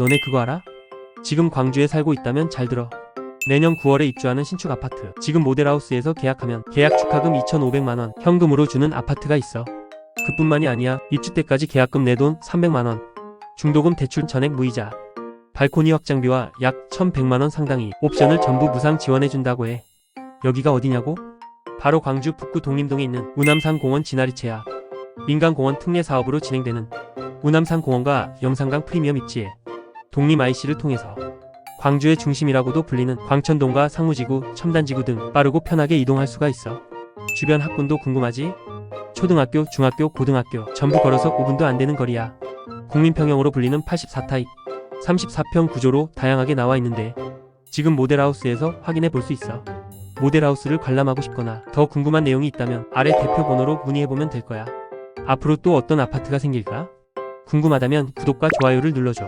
너네 그거 알아? 지금 광주에 살고 있다면 잘 들어. 내년 9월에 입주하는 신축 아파트. 지금 모델하우스에서 계약하면 계약 축하금 2,500만원 현금으로 주는 아파트가 있어. 그뿐만이 아니야. 입주 때까지 계약금 내 돈 300만원. 중도금 대출 전액 무이자. 발코니 확장비와 약 1,100만원 상당이 옵션을 전부 무상 지원해준다고 해. 여기가 어디냐고? 바로 광주 북구 독림동에 있는 우남산 공원 진아리채야. 민간공원 특례 사업으로 진행되는 우남산 공원과 영산강 프리미엄 입지에 독림 IC를 통해서 광주의 중심이라고도 불리는 광천동과 상무지구, 첨단지구 등 빠르고 편하게 이동할 수가 있어. 주변 학군도 궁금하지? 초등학교, 중학교, 고등학교 전부 걸어서 5분도 안 되는 거리야. 국민평형으로 불리는 84타입, 34평 구조로 다양하게 나와 있는데 지금 모델하우스에서 확인해 볼 수 있어. 모델하우스를 관람하고 싶거나 더 궁금한 내용이 있다면 아래 대표 번호로 문의해 보면 될 거야. 앞으로 또 어떤 아파트가 생길까? 궁금하다면 구독과 좋아요를 눌러줘.